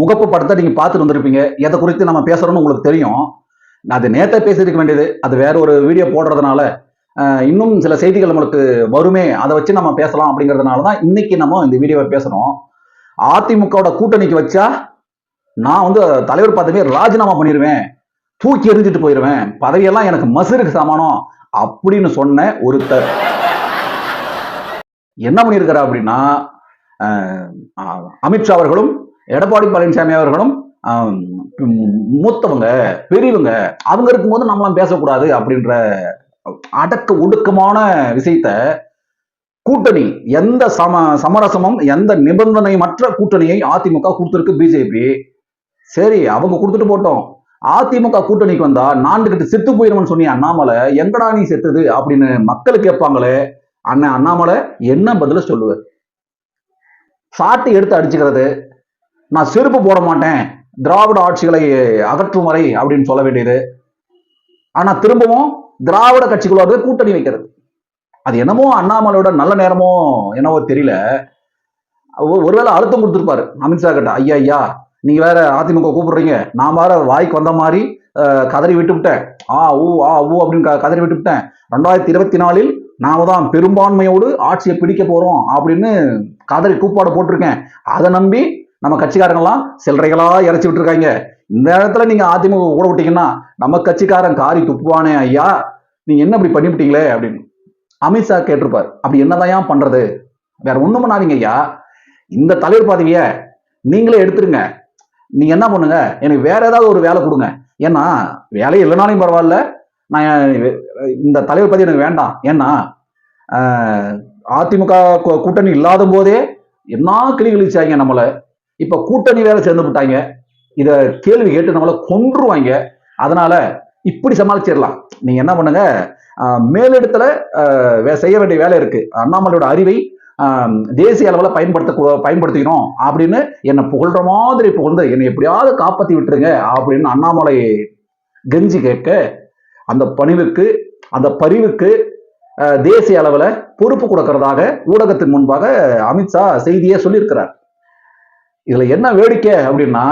முகப்பு படத்தை நீங்க பார்த்துட்டு வந்திருப்பீங்க. எதை குறித்து நம்ம பேசுறோம்னு உங்களுக்கு தெரியும். நான் அது நேத்தே பேசியிருக்க வேண்டியது. அது வேற ஒரு வீடியோ போடுறதுனால இன்னும் சில செய்திகள் நம்மளுக்கு வருமே. அதை வச்சு நம்ம பேசலாம் அப்படிங்கிறதுனால தான் இன்னைக்கு நம்ம இந்த வீடியோவை பேசுறோம். அதிமுகவோட கூட்டணிக்கு வச்சா நான் வந்து தலைவர் பதவியை ராஜினாமா பண்ணிடுவேன் தூக்கி எறிஞ்சிட்டு போயிடுவேன் பதவியெல்லாம் எனக்கு மசுருக்கு சமானம் அப்படின்னு சொன்ன ஒருத்தர். என்ன பண்ணியிருக்கிறார் அப்படின்னா அமித்ஷா அவர்களும் எடப்பாடி பழனிசாமி அவர்களும் மூத்தவங்க பெரியவங்க அவங்க இருக்கும்போது நம்மளாம் பேசக்கூடாது அப்படின்ற அடக்க ஒடுக்கமான விஷயத்த கூட்டணி எந்த சம சமரசமும் எந்த நிபந்தனை மற்ற கூட்டணியை அதிமுக கொடுத்துருக்கு பிஜேபி சரி அவங்க கொடுத்துட்டு போட்டோம். அதிமுக கூட்டணிக்கு வந்தா நான்குகிட்ட செத்து போயிருமன்னு சொன்னி அண்ணாமலை எங்கடா நீ செத்துது? அப்படின்னு மக்கள் கேட்பாங்களே அண்ணன் அண்ணாமலை என்ன பதில சொல்லுவ? சாட்டி எடுத்து அடிச்சுக்கிறது நான் செருப்பு போட மாட்டேன். திராவிட ஆட்சிகளை அகற்றும் வரை அப்படின்னு சொல்ல வேண்டியது. ஆனா திரும்பவும் திராவிட கட்சிகளோட கூட்டணி வைக்கிறது. அது என்னமோ அண்ணாமலையோட நல்ல நேரமோ என்னவோ தெரியல. ஒருவேளை அழுத்தம் கொடுத்துருப்பாரு அமித்ஷா கிட்ட. ஐயா ஐயா நீங்க வேற அதிமுக கூப்பிடுறீங்க. நான் வேற வாய்க்கு வந்த மாதிரி கதறி விட்டு விட்டேன். ஆ ஊ ஆ ஊ அப்படின்னு க- கதறி விட்டு விட்டேன். ரெண்டாயிரத்தி இருபத்தி நாலில் நாம தான் பெரும்பான்மையோடு ஆட்சியை பிடிக்க போறோம் அப்படின்னு கதறி கூப்பாடு போட்டிருக்கேன். அதை நம்பி நம்ம கட்சிக்காரங்கெல்லாம் சில்லறைகளா இறைச்சி விட்டுருக்காங்க. இந்த இடத்துல நீங்க அதிமுக கூட விட்டீங்கன்னா நம்ம கட்சிக்காரன் காரி துப்புவானே ஐயா. நீங்க என்ன இப்படி பண்ணிவிட்டீங்களே அப்படின்னு. அமித்ஷா கேட்டிருப்பார். அப்படி என்னதான் பண்றது? வேற ஒண்ணும் பண்ணாதீங்க ஐயா. இந்த தலைவர் பாத்தீங்க நீங்களே எடுத்துருங்க. நீங்க என்ன பண்ணுங்க? எனக்கு வேற ஏதாவது ஒரு வேலை கொடுங்க. ஏன்னா வேலை இல்லைனாலும் பரவாயில்ல. நான் இந்த தலைவர் பத்தி எனக்கு வேண்டாம். ஏன்னா அதிமுக கூட்டணி இல்லாத போதே என்ன கிளி கிழிச்சாங்க நம்மளை. இப்ப கூட்டணி வேற சேர்ந்து விட்டாங்க. இத கேள்வி கேட்டு நம்மள கொன்றுவாங்க. அதனால இப்படி சமாளிச்சிடலாம். நீங்க என்ன பண்ணுங்க? மேலிடத்துல வே- செய்ய வேண்டிய வேலை இருக்கு. அண்ணாமலையோட அறிவை தேசிய அளவில் பயன்படுத்த பயன்படுத்திக்கணும் அப்படின்னு என்னை புகழ்ற மாதிரி புகழ்ந்து என்னை எப்படியாவது காப்பாத்தி விட்டுருங்க அப்படின்னு அண்ணாமலை கெஞ்சி கேட்க அந்த பணிவுக்கு அந்த பரிவுக்கு தேசிய அளவில் பொறுப்பு கொடுக்கறதாக ஊடகத்தின் முன்பாக அமித்ஷா செய்தியே சொல்லியிருக்கிறார். இதுல என்ன வேடிக்கை அப்படின்னா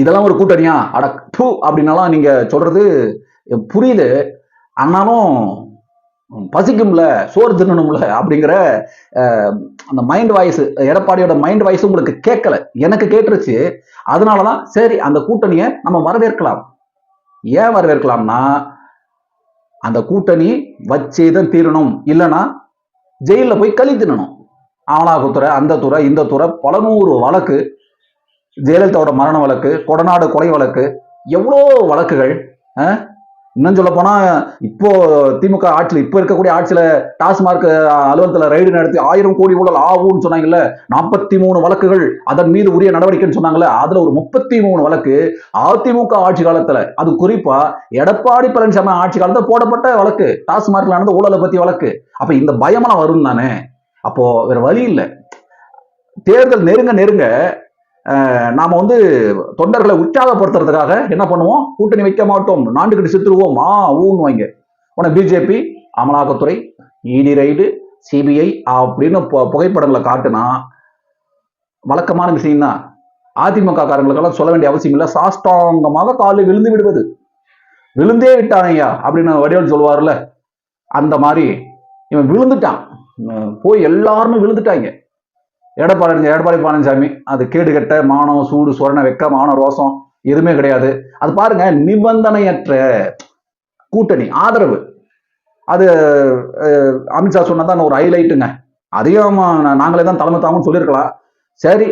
இதெல்லாம் ஒரு கூட்டணியா? அட டூ அப்படின்னாலாம் நீங்க சொல்றது புரியுது ஆனாலும் பசிக்கும்ல சோறு தின்னணும்ல அப்படிங்கிற அந்த மைண்ட் வாய்ஸ் எடப்பாடியோட மைண்ட் வாய்ஸ் உங்களுக்கு கேட்கல. எனக்கு கேட்டுருச்சு. அதனாலதான் சரி அந்த கூட்டணியை நம்ம வரவேற்கலாம். ஏன் வரவேற்கலாம்னா அந்த கூட்டணி வச்சே தான் தீரணும். இல்லைன்னா ஜெயிலில் போய் கழி தின்னணும். ஆவணாகுத்துறை அந்த துறை இந்த துறை பல நூறு வழக்கு ஜெயலலிதாவோட மரண வழக்கு கொடநாடு கொலை வழக்கு எவ்வளோ வழக்குகள் இன்னும் சொல்ல போனா இப்போ திமுக ஆட்சியில் இப்போ இருக்கக்கூடிய ஆட்சியில டாஸ்மார்க் அலுவலகத்தில் ரைடு நடத்தி ஆயிரம் கோடி ஊழல் ஆகும்னு சொன்னாங்கல்ல நாற்பத்தி மூணு வழக்குகள் அதன் மீது உரிய நடவடிக்கைன்னு சொன்னாங்கல்ல அதுல ஒரு முப்பத்தி மூணு வழக்கு அதிமுக ஆட்சி காலத்துல. அது குறிப்பா எடப்பாடி பழனிசாமி ஆட்சி காலத்துல போடப்பட்ட வழக்கு டாஸ்மார்க்ல நடந்த ஊழலை பத்தி வழக்கு. அப்ப இந்த பயமெல்லாம் வரும் தானே அப்போ வேற வழி இல்லை. தேர்தல் நெருங்க நெருங்க நாம வந்து தொண்டர்களை உற்சாகப்படுத்துறதுக்காக என்ன பண்ணுவோம்? கூட்டணி வைக்க மாட்டோம். நாண்டுகிட்டு சித்துருவோம். ஆ ஊன்னு வாங்க. உன பிஜேபி அமலாக்கத்துறை இடி ரைடு சிபிஐ அப்படின்னு புகைப்படங்களை காட்டுனா வழக்கமான விஷயம் தான் அதிமுக காரங்களுக்கெல்லாம் சொல்ல வேண்டிய அவசியம் இல்லை. சாஷ்டாங்கமாக காலில் விழுந்து விடுவது. விழுந்தே விட்டானையா அப்படின்னு வடிவல் சொல்லுவார்ல. அந்த மாதிரி இவன் விழுந்துட்டான். போய் எல்லாருமே விழுந்துட்டாங்க. எடப்பாடி எடப்பாடி பழனிசாமி அது கேடு கெட்ட மானம் சூடு சொரண வெக்க மானம் ரோசம் எதுவுமே கிடையாது. அது பாருங்க நிபந்தனையற்ற கூட்டணி ஆதரவு. அது அமித்ஷா சொன்னதான் ஒரு ஹைலைட்டுங்க அதையும் நாங்களே தான் தலைமை தாங்கன்னு சொல்லியிருக்கலாம். சரி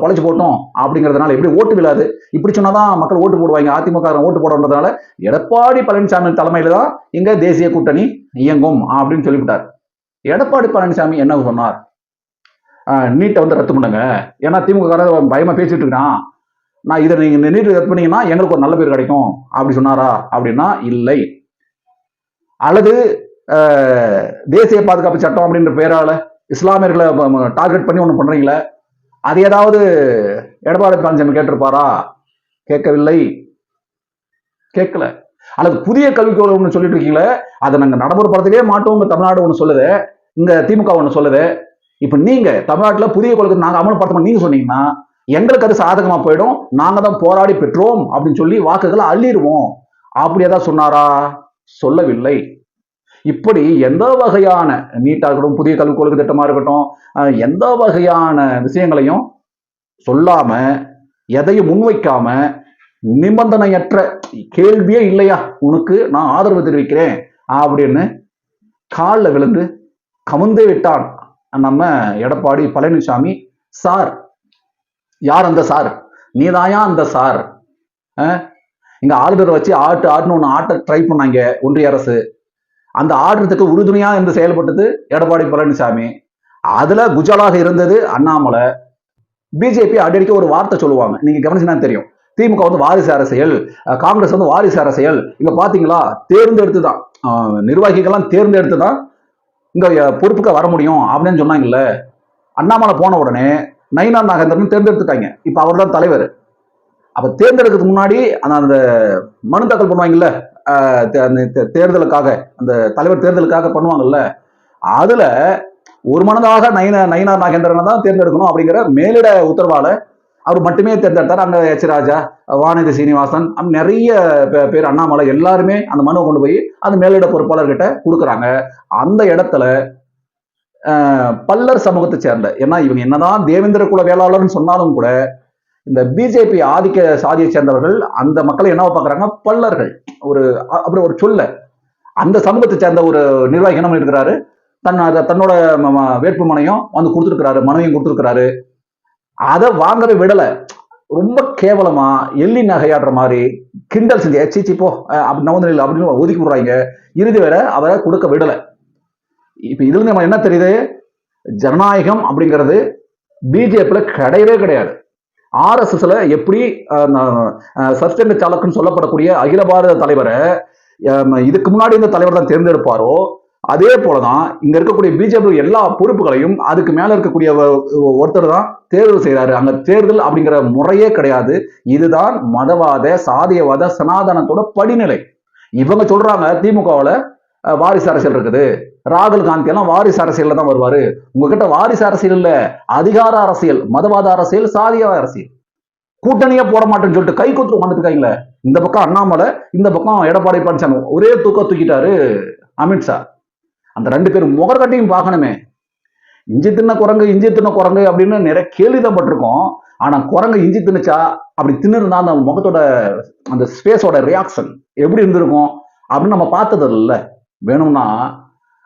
பொழைச்சு போட்டோம் அப்படிங்கிறதுனால எப்படி ஓட்டு விழாது? இப்படி சொன்னாதான் மக்கள் ஓட்டு போடுவாங்க. அதிமுக ஓட்டு போடுறதுனால எடப்பாடி பழனிசாமி தலைமையில தான் இங்க தேசிய கூட்டணி இயங்கும் அப்படின்னு சொல்லிவிட்டார். எடப்பாடி பழனிசாமி என்ன சொன்னார்? நீட்டை வந்து ரத்து பண்ணுங்க. ஏன்னா திமுக காரர் பயமா பேசிட்டு இருக்கான். நான் இதை நீங்க நீட்டு ரத்து பண்ணீங்கன்னா எங்களுக்கு ஒரு நல்ல பேர் கிடைக்கும். அப்படி சொன்னாரா? அப்படின்னா இல்லை. அல்லது தேசிய பாதுகாப்பு சட்டம் அப்படின்ற பேரால இஸ்லாமியர்களை டார்கெட் பண்ணி ஒன்று பண்றீங்களே அது ஏதாவது எடப்பாடி பழனிசாமி கேட்டிருப்பாரா? கேட்கவில்லை. கேட்கல. அல்லது புதிய கல்விக் கொள்கை ஒன்று சொல்லிட்டு இருக்கீங்களே அதை நாங்கள் நடைமுறைப்படுத்தவே மாட்டோம் தமிழ்நாடு ஒன்று சொல்லுது. இங்க திமுக ஒன்று சொல்லுது. இப்போ நீங்க தமிழ்நாட்டில் புதிய கொள்கை நாங்கள் அமல்படுத்தணும் நீங்க சொன்னீங்கன்னா எங்களுக்கு அது சாதகமாக போயிடும். நாங்கள் தான் போராடி பெற்றோம் அப்படின்னு சொல்லி வாக்குகளை அள்ளிடுவோம். அப்படி ஏதாவது சொன்னாரா? சொல்லவில்லை. இப்படி எந்த வகையான நீட்டாக இருக்கட்டும் புதிய கல்விக் கொள்கை திட்டமாக இருக்கட்டும் எந்த வகையான விஷயங்களையும் சொல்லாம எதையும் முன்வைக்காம நிபந்தனையற்ற கேள்வியே இல்லையா? உனக்கு நான் ஆதரவு தெரிவிக்கிறேன். அப்படின்னு காலில் விழுந்து கமுந்தே விட்டான். நம்ம எடப்பாடி பழனிசாமி. சார் யார் அந்த சார்? நீதாயா அந்த சார்? இங்க ஆளுநரை வச்சு ஆட்டு ஆட்டுன்னு ஒன்று ஆட்ட ட்ரை பண்ணாங்க ஒன்றிய அரசு. அந்த ஆடுறதுக்கு உறுதுணையா இருந்து செயல்பட்டது எடப்பாடி பழனிசாமி. அதுல குஜராக இருந்தது அண்ணாமலை. பிஜேபி அடிக்கடி ஒரு வார்த்தை சொல்லுவாங்க. நீங்க கவனிச்சுனா தெரியும். திமுக வந்து வாரிசு அரசியல் காங்கிரஸ் வந்து வாரிசு அரசியல். இங்க பாத்தீங்களா? தேர்ந்தெடுத்து தான் நிர்வாகிகள்லாம் தேர்ந்தெடுத்து தான் இங்க அஹ், பொறுப்புக்கு வர முடியும் அப்படின்னு சொன்னாங்கல்ல. அண்ணாமலை போன உடனே நயினா நாகேந்திரன் தேர்ந்தெடுத்துட்டாங்க. இப்ப அவர் தான் தலைவர். அப்ப தேர்ந்தெடுக்கிறதுக்கு முன்னாடி அந்த அந்த மனு தாக்கல் பண்ணுவாங்கல்ல தே- அந்த தே- தேர்தலுக்காக அந்த தலைவர் தேர்தலுக்காக பண்ணுவாங்கல்ல. அதுல ஒரு மனதாக நயன நயினார் நாகேந்திரனை தான் தேர்ந்தெடுக்கணும் அப்படிங்கிற மேலிட உத்தரவால அவர் மட்டுமே தேர்ந்தெடுத்தார். அங்க எச் ராஜா வானதி சீனிவாசன் நிறைய பே- பேர் அண்ணாமலை எல்லாருமே அந்த மனுவை கொண்டு போய் அந்த மேலிட பொறுப்பாளர்கிட்ட கொடுக்குறாங்க. அந்த இடத்துல பல்லர் சமூகத்தை சேர்ந்த ஏன்னா இவங்க என்னதான் தேவேந்திர குல வேளாளர்னு சொன்னாலும் கூட இந்த பிஜேபி ஆதிக்க சாதியை சேர்ந்தவர்கள் அந்த மக்களை என்னவா பார்க்குறாங்க பல்லர்கள். ஒரு அப்படி ஒரு சொல்ல. அந்த சமூகத்தை சேர்ந்த ஒரு நிர்வாகி என்ன பண்ணிருக்கிறாரு? தன் தன்னோட ம- வேட்புமனையும் வந்து கொடுத்துருக்கிறாரு மனுவையும் கொடுத்துருக்கிறாரு. அதை வாங்கவே விடலை. ரொம்ப கேவலமா எள்ளி நகையாடுற மாதிரி கிண்டல் செஞ்சு சீச்சி போ. அப்படி நவந்தனில் அப்படின்னு ஒதுக்கி விடுறாங்க. இறுதி வரை அவரை கொடுக்க விடலை. இப்போ இதுல நம்ம என்ன தெரியுது? ஜனநாயகம் அப்படிங்கிறது பிஜேபியில் கிடையவே கிடையாது. ஆர்எஸ்எஸ்ல எப்படி சஸ்டெண்ட் சாலக்குன்னு சொல்லப்படக்கூடிய அகில பாரத தலைவரை இதுக்கு முன்னாடி இந்த தலைவர் தான் தேர்ந்தெடுப்பாரோ அதே போலதான் இங்க இருக்கக்கூடிய பிஜேபி எல்லா பொறுப்புகளையும் அதுக்கு மேல இருக்கக்கூடிய ஒருத்தர் தான் தேர்தல் செய்யறாரு அங்க தேர்தல் அப்படிங்கிற முறையே கிடையாது. இதுதான் மதவாத சாதியவாத சனாதனத்தோட படிநிலை. இவங்க சொல்றாங்க திமுகவுல வாரிசு அரசியல் இருக்குது. ராகுல் காந்தி எல்லாம் வாரிசு அரசியல்ல தான் வருவாரு. உங்ககிட்ட வாரிசு அரசியல் இல்ல. அதிகார அரசியல் மதவாத அரசியல் சாதிய அரசியல். கூட்டணியே போட மாட்டேன்னு சொல்லிட்டு கை கொத்து உட்காந்துருக்காங்களே இந்த பக்கம் அண்ணாமலை இந்த பக்கம் எடப்பாடி பழனிசாமி. ஒரே தூக்க தூக்கிட்டாரு அமித்ஷா. அந்த ரெண்டு பேரும் முகர்கட்டையும் பார்க்கணுமே. இஞ்சி தின்ன குரங்கு இஞ்சி தின்ன குரங்கு அப்படின்னு நிறைய கேள்விதப்பட்டிருக்கோம். ஆனால் குரங்கு இஞ்சி தின்னுச்சா அப்படி தின்னுருந்தா அந்த முகத்தோட அந்த ஸ்பேஸோட ரியாக்ஷன் எப்படி இருந்திருக்கும்? அப்படின்னு நம்ம பார்த்தது இல்லை வேணும்னா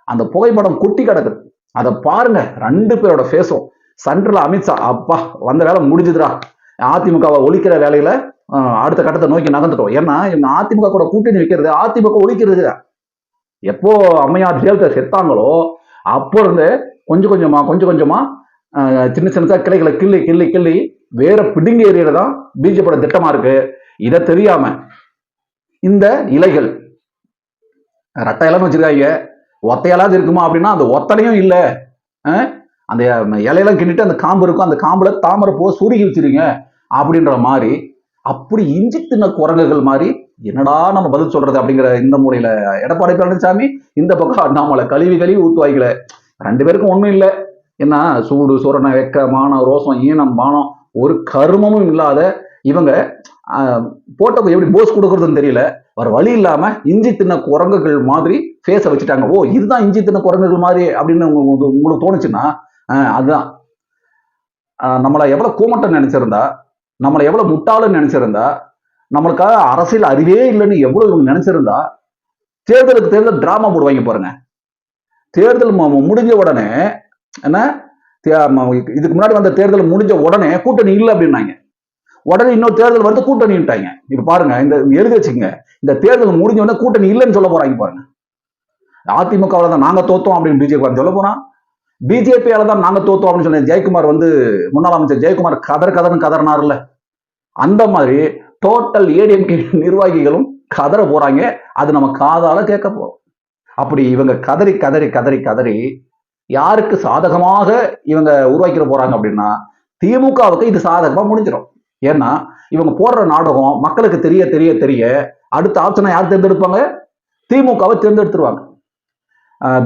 அந்த புகைப்படம் குட்டி கிடக்குது அதை பாருங்க ரெண்டு பேரோட ஃபேஸும் சென்ட்ரல் அமித்ஷா அப்பா வந்த வேலை முடிஞ்சுதுடா. அதிமுகவை ஒழிக்கிற வேலையில அடுத்த கட்டத்தை நோக்கி நகர்ந்துட்டோம். ஏன்னா இவங்க அதிமுக கூட கூட்டணி வைக்கிறது அதிமுக ஒழிக்கிறது எப்போ அம்மையார் ஜெயலலிதா செத்தாங்களோ அப்போ இருந்து கொஞ்சம் கொஞ்சமா கொஞ்சம் கொஞ்சமா சின்ன சின்னதாக கிளைகளை கிள்ளி கிள்ளி கிள்ளி வேற பிடுங்க ஏரியில தான் பிஜேபியோட திட்டமா இருக்கு. இதை தெரியாம இந்த இலைகள் ரெட்டையெல்லாம் வச்சிருக்காங்க. ஒத்தையெல்லாம் இருக்குமா அப்படின்னா அந்த ஒத்தனையும் இல்லை. அந்த இலையெல்லாம் கிண்டிட்டு அந்த காம்பு இருக்கும். அந்த காம்புல தாமரை பூ சுருகி வச்சிருங்க அப்படின்ற மாதிரி அப்படி இஞ்சி தின்ன குரங்குகள் மாதிரி என்னடா நம்ம பதில் சொல்றது அப்படிங்கிற இந்த முறையில எடப்பாடி பழனிசாமி இந்த பக்கம் அண்ணாமலை கழுவி கழுவி ஊத்துவாய்கள ரெண்டு பேருக்கும் ஒண்ணும் இல்லை. என்ன சூடு சுரண வெக்க மானம் ரோசம் ஈனம் மானம் ஒரு கருமமும் இல்லாத இவங்க ஆஹ், எப்படி போஸ் கொடுக்குறதுன்னு தெரியல. வேற வழி இல்லாம இஞ்சி தின்ன குரங்குகள் மாதிரி ஃபேஸை வச்சுட்டாங்க. ஓ இதுதான் இஞ்சி தின்ன குரங்குகள் மாதிரி அப்படின்னு உங்களுக்கு உங்களுக்கு தோணுச்சுன்னா ஆஹ், அதுதான். ஆஹ், நம்மளை எவ்வளவு கூமட்டம் நினைச்சிருந்தா நம்மளை எவ்வளவு முட்டாளுன்னு நினைச்சிருந்தா நம்மளுக்காக அரசியல் அறிவே இல்லைன்னு எவ்வளவு இவங்க நினைச்சிருந்தா தேர்தலுக்கு தேர்தல் டிராமா போடுவாங்க பாருங்க. தேர்தல் முடிஞ்ச உடனே என்ன? இதுக்கு முன்னாடி வந்த தேர்தல் முடிஞ்ச உடனே கூட்டணி இல்லை அப்படின்னாங்க. உடனே இன்னொரு தேர்தல் வந்து கூட்டணிட்டாங்க இப்ப பாருங்க இந்த எழுதி வச்சுக்கங்க. இந்த தேர்தல் முடிஞ்ச உடனே கூட்டணி இல்லைன்னு சொல்ல போறாங்க பாருங்க. அதிமுகவில் தான் நாங்க தோத்தோம் அப்படின்னு பிஜேபி சொல்ல போறான் பிஜேபியால தான் நாங்க தோத்தோம் அப்படின்னு சொன்ன ஜெயக்குமார் வந்து முன்னாள் அமைச்சர் ஜெயக்குமார் கதர் கதர்னு கதறினார்ல. அந்த மாதிரி டோட்டல் ஏடிஎம்கே நிர்வாகிகளும் கதற போறாங்க. அது நம்ம காதால கேட்க போறோம். அப்படி இவங்க கதறி கதறி கதறி கதறி யாருக்கு சாதகமாக இவங்க உருவாக்கிட போறாங்க அப்படின்னா திமுகவுக்கு இது சாதகமா முடிஞ்சிடும். ஏன்னா இவங்க போடுற நாடகம் மக்களுக்கு தெரிய தெரிய தெரிய அடுத்த ஆப்ஷனை யார் தேர்ந்தெடுப்பாங்க? திமுகவை தேர்ந்தெடுத்துருவாங்க.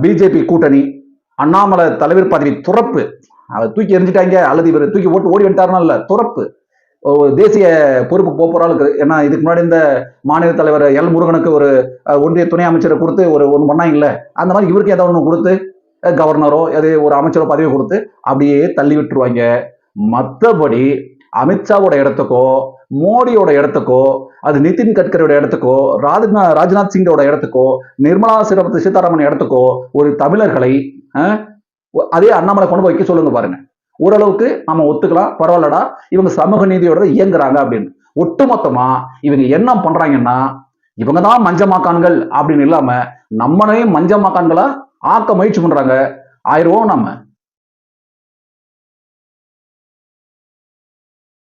பிஜேபி கூட்டணி அண்ணாமலை தலைவர் பதவி துறப்பு. அதை தூக்கி எரிஞ்சிட்டாங்க அல்லது இவர் தூக்கி ஓட்டு ஓடி வந்துட்டாருன்னா இல்ல துறப்பு. தேசிய பொறுப்பு போகிறாளுக்கு ஏன்னா இதுக்கு முன்னாடி இந்த மாநில தலைவர் எல் முருகனுக்கு ஒரு ஒன்றிய துணை அமைச்சரை கொடுத்து ஒரு ஒன்று இல்லை அந்த மாதிரி இவருக்கு ஏதாவது ஒன்று கொடுத்து கவர்னரோ அது ஒரு அமைச்சரோ பதவி கொடுத்து அப்படியே தள்ளி விட்டுருவாங்க. மற்றபடி அமித்ஷாவோட இடத்துக்கோ மோடியோட இடத்துக்கோ அது நிதின் கட்கரியோட இடத்துக்கோ ராஜ்நா ராஜ்நாத் சிங்கோட இடத்துக்கோ நிர்மலா சீரபதி சீதாராமன் இடத்துக்கோ ஒரு தமிழர்களை அதே அண்ணாமலை கொண்டு போய் வைக்க சொல்லுங்க பாருங்க. ஓரளவுக்கு நம்ம ஒத்துக்கலாம். பரவாயில்லடா. இவங்க சமூக நீதியோட இயங்குறாங்க அப்படின்னு. ஒட்டுமொத்தமா இவங்க என்ன பண்றாங்கன்னா இவங்க தான் மஞ்சமாக்கான்கள் அப்படின்னு இல்லாம நம்மளையும் மஞ்சமாக்கான்களா ஆக்க முயற்சி பண்றாங்க. ஆயிரம் நம்ம